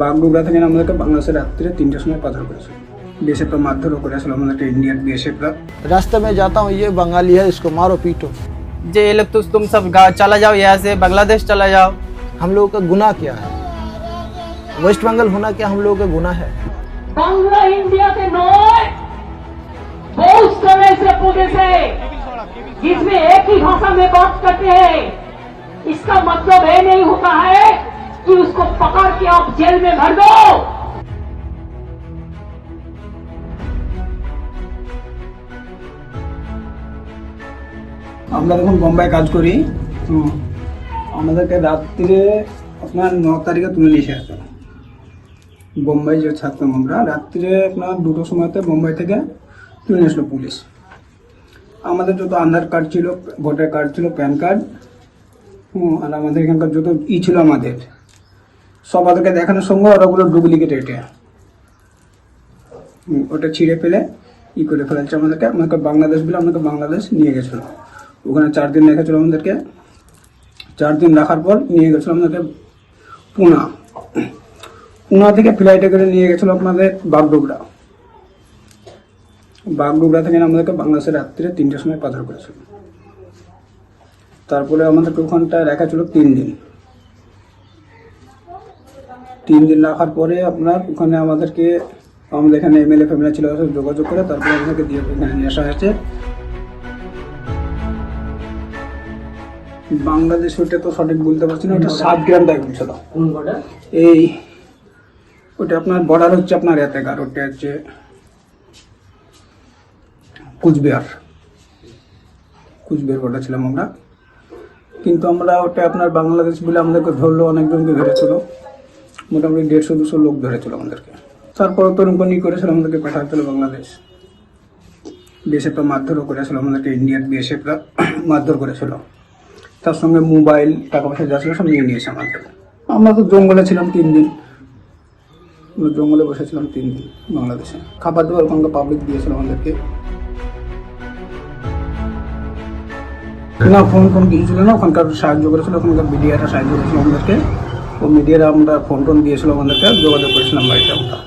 বাগডোগরা থেকে আমাদেরকে বাংলাদেশের রাত্রে তিনটের সময় পাথর করেছিল বিএসএফরা মারধরও করেছিল আমাদেরকে ইন্ডিয়ান বিএসএফরা रास्ते में जाता हूँ ये बंगाली है इसको मारो पीटो जे ये लोग तो तुम सब गा- चला जाओ यहाँ से बांग्लादेश चला जाओ हम लोगों का गुनाह क्या है वेस्ट बंगाल होना क्या हम लोगों का गुनाह है বাংলা ইন্ডিয়াতে নয় बहुत समय से पूरे से जिसमें एक ही भाषा में बात करते हैं इसका मतलब ये नहीं होता है कि उसको पकड़ के आप जेल में भर दो আমরা যখন বোম্বাই কাজ করি তো আমাদেরকে রাত্রিরে আপনার ন তারিখে তুলে নিয়ে এসে আসতো বোম্বাই যে থাকতাম আমরা রাত্রিরে আপনার দুটোর সময়তে বোম্বাই থেকে তুলে নিয়ে আসলো পুলিশ আমাদের যত আধার কার্ড ছিল ভোটার কার্ড ছিল প্যান কার্ড হুম, আর আমাদের এখানকার যত ই ছিল আমাদের সব ওদেরকে দেখানোর সঙ্গে ওরা ওগুলো ডুপ্লিকেট এটা। ওটা ছিঁড়ে ফেলে, ই করে ফেলেছে আমাদেরকে। আমাদেরকে বাংলাদেশ বলে আমাদেরকে বাংলাদেশ নিয়ে গেছিল। ওখানে চার দিন রেখেছিল আমাদেরকে। চার দিন রাখার পর নিয়ে গেছিল আমাদেরকে পুনা। পুনা থেকে ফ্লাইটে করে নিয়ে গেছিল আপনাদের বাগডোগরা। বাগডোগরা থেকে আমাদেরকে বাংলাদেশের রাত্রে তিনটের সময় পাথর করেছিল। তারপরে আমাদেরকে ওখানটায় রাখা ছিল তিন দিন। তিন দিন রাখার পরে আপনার ওখানে আমাদেরকে আমাদের এখানে এমএলএ ফ্যামিলি ছিল যোগাযোগ করে তারপরে আমাদেরকে দিয়ে এখানে নিয়ে আসা হয়েছে। বাংলাদেশ ওইটা তো সঠিক বলতে পারছি না ওটা সাত গ্রাম দায় বলছিল। এই ওটা আপনার বর্ডার হচ্ছে আপনার এতে গার ওটা হচ্ছে কুচবিহার। কুচবিহার বর্ডার ছিলাম আমরা। কিন্তু আমরা ওটা আপনার বাংলাদেশ বলে আমাদেরকে ধরলো অনেকজনকে ধরেছিল। মোটামুটি দেড়শো, দুশো লোক ধরেছিল আমাদেরকে। তারপরে তরুণপণি করেছিল আমাদেরকে পাঠাচ্ছিল বাংলাদেশ। বিএসএফরা মারধরও করেছিল আমাদেরকে ইন্ডিয়ান বিএসএফরা মারধর করেছিল। তার সঙ্গে মোবাইল টাকা পয়সা যা ছিল সব নিয়ে নিয়েছে আমাদের। আমরা তো জঙ্গলে ছিলাম তিন দিন। আমরা জঙ্গলে বসেছিলাম তিন দিন বাংলাদেশে। খাবার দাবার ওখানকার পাবলিক দিয়েছিল আমাদেরকে। না ফোন ফোন কিছু ছিল না, ওখানকার সাহায্য করেছিল, ওখানকার মিডিয়াটা সাহায্য করেছিল আমাদেরকে। ও মিডিয়ারা আমরা ফোন টোন দিয়েছিল আমাদেরকে যোগাযোগ করেছিলাম বাড়িতে আমরা